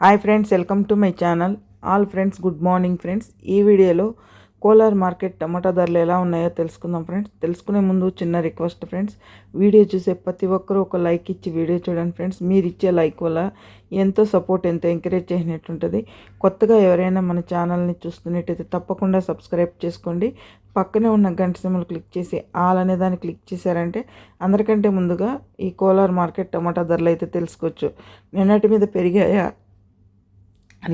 Hi friends welcome to my channel all friends good morning friends ఈ వీడియోలో Kolar market టమాటా ధరలు ఎలా ఉన్నాయో తెలుసుకుందాం ఫ్రెండ్స్ తెలుసుకునే ముందు చిన్న రిక్వెస్ట్ ఫ్రెండ్స్ వీడియో చూసే ప్రతి ఒక్కరూ ఒక లైక్ ఇచ్చి వీడియో చూడండి ఫ్రెండ్స్ మీరు ఇచ్చే లైక్ వల్ల ఎంతో సపోర్ట్ ఎంతో ఎంకరేజ్ చేసినట్టుంటుంది. కొత్తగా ఎవరైనా మన ఛానల్ని చూస్తున్నట్టయితే తప్పకుండా సబ్స్క్రైబ్ చేసుకోండి. పక్కనే ఉన్న గంట సింబల్ క్లిక్ చేసి ఆల్ అనే దాన్ని క్లిక్ చేశారంటే అందరికంటే ముందుగా ఈ కోలార్ మార్కెట్ టమాటా ధరలు అయితే తెలుసుకోవచ్చు. నిన్నటి మీద పెరిగాయా?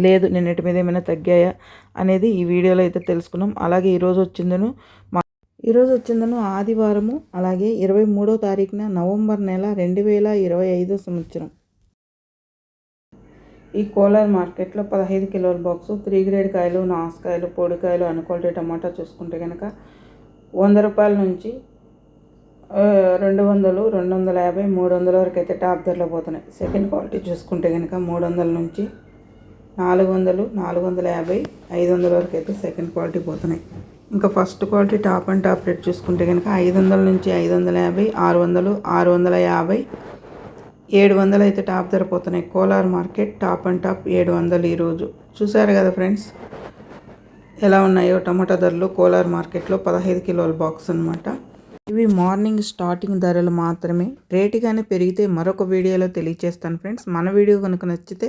లేదు నిన్నటి మీద ఏమైనా తగ్గాయా అనేది ఈ వీడియోలో అయితే తెలుసుకున్నాం. అలాగే ఈరోజు వచ్చిందను మా ఈరోజు వచ్చిందను ఆదివారము అలాగే ఇరవై మూడో తారీఖున నవంబర్ నెల రెండు వేల ఇరవై ఐదో సంవత్సరం. ఈ కోలార్ మార్కెట్లో పదహైదు కిలోల బాక్సు త్రీ గ్రేడ్ కాయలు నాసుకాయలు పొడికాయలు అనుకోల్టీ టమాటా చూసుకుంటే కనుక వంద రూపాయల నుంచి రెండు వందలు రెండు వందల యాభై మూడు వందల వరకు అయితే టాప్ ధరలో పోతున్నాయి. సెకండ్ క్వాలిటీ చూసుకుంటే కనుక మూడు వందల నుంచి నాలుగు వందలు నాలుగు వందల యాభై ఐదు వందల వరకు అయితే సెకండ్ క్వాలిటీ పోతున్నాయి. ఇంకా first quality top and top rate చూసుకుంటే కనుక ఐదు వందల నుంచి ఐదు వందల యాభై ఆరు వందలు ఆరు వందల యాభై ఏడు వందలు అయితే టాప్ ధర పోతున్నాయి. Kolar market top and top ఏడు వందలు ఈరోజు చూసారు కదా ఫ్రెండ్స్ ఎలా ఉన్నాయో టమాటా ధరలు కోలార్ మార్కెట్లో పదహైదు కిలోల బాక్స్ అనమాట ఇవి మార్నింగ్ స్టార్టింగ్ ధరలు మాత్రమే. రేటు కానీ పెరిగితే మరొక వీడియోలో తెలియజేస్తాను ఫ్రెండ్స్ మన వీడియో కనుక నచ్చితే